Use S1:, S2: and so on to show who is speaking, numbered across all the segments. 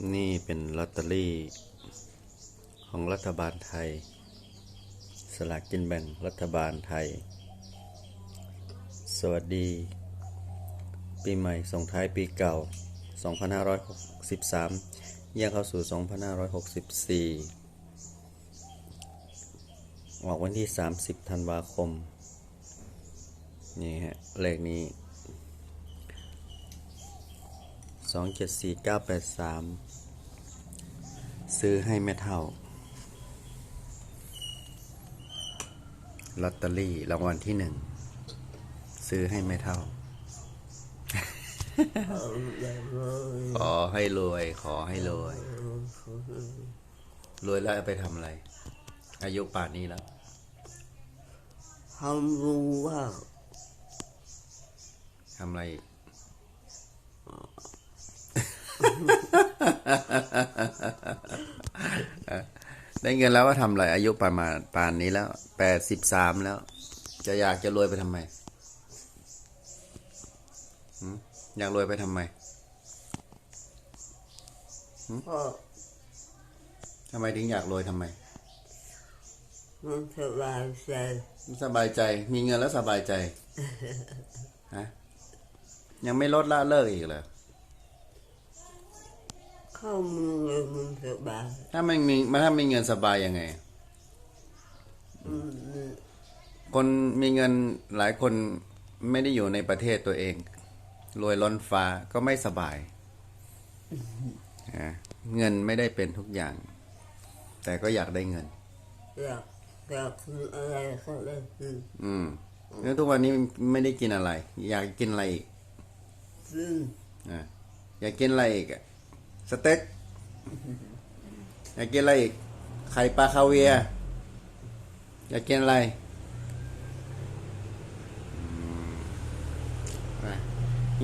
S1: นี่เป็นลอตเตอรี่ ของรัฐบาลไทย สลากกินแบ่งรัฐบาลไทย สวัสดี ปีใหม่ส่งท้ายปีเก่า 2563ย่างเข้าสู่ 2564 ออกวันที่ 30 ธันวาคม นี่ฮะ เลขนี้ สองเจ็ดสี่เก้าแปดสามซื้อให้แม่เท่าลอตเตอรี่รางวัลที่หนึ่ง ซื้อให้แม่เท่า ขอให้รวย ขอให้รวย รวยแล้วเอาไปทำอะไร อายุป่านนี้แล้ว
S2: ทำรู้ว่า
S1: ทำอะไรอีก ได้เงินแล้วว่าทำอะไรอายุประมาณป่านนี้แล้วแปดสิบสามแล้ว จะอยากจะรวยไปทำไมหืมอยากรวยไปทำไม
S2: พ่อ
S1: ทำไมถึงอยากรวยทำไม
S2: มันสบายใจ
S1: สบายใจ มีเงินแล้วสบายใจฮะยังไม่ลดละเลิกอีกเหรอ
S2: เข้ามือเลยมันสบาย
S1: ถ้าไม่มีถ้ามีเงินสบายยังไง
S2: อืม
S1: คนมีเงินหลายคนไม่ได้อยู่ในประเทศตัวเอง รวยล้นฟ้าก็ไม่สบายอะเงินไม่ได้เป็นทุกอย่าง แต่ก็อยากได้เงิน
S2: อยากอยากกินอะไรก็ได้กิน
S1: อืมแล้วทุกวันนี้ไม่ได้กินอะไร อยากกินอะไรอีก
S2: กิน
S1: อะอยากกินอะไรอีกอะ สเต็กอยากกินอะไรอีก ไข่ปลาคาเวียร์อยากกินอะไรอืมอะ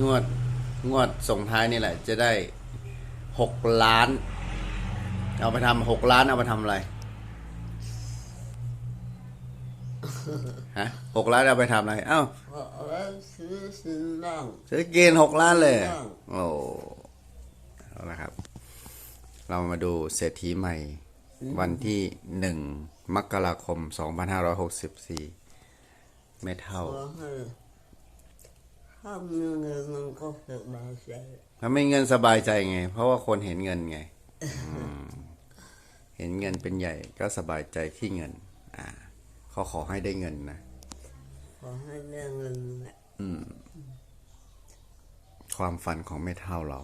S1: งวดงวดส่งท้ายนี่แหละ จะได้หกล้าน เอาไปทำหกล้านเอาไปทำอะไรฮะหกล้านเอาไปทำอะไร เอ้า
S2: ขอแล้วซื้อซื้อบ้าง
S1: ซื้อกินหกล้านเลย
S2: ถูกต้อง
S1: โอ้ เอาละครับ เรามาดูเศรษฐีใหม่วันที่หนึ่งมกราคม2564ไม่เท่า
S2: ขอให้ถ้ามีเงินมันก็สบายใจ
S1: ถ้าไม่เงินสบายใจไง เพราะว่าคนเห็นเงินไงอืมเห็นเงินเป็นใหญ่ก็สบายใจที่เงิน อ่าเขาขอให้ได้เงินนะ
S2: ขอให้ได้เงินแหละ
S1: ความฝันของไม่เท่าเรา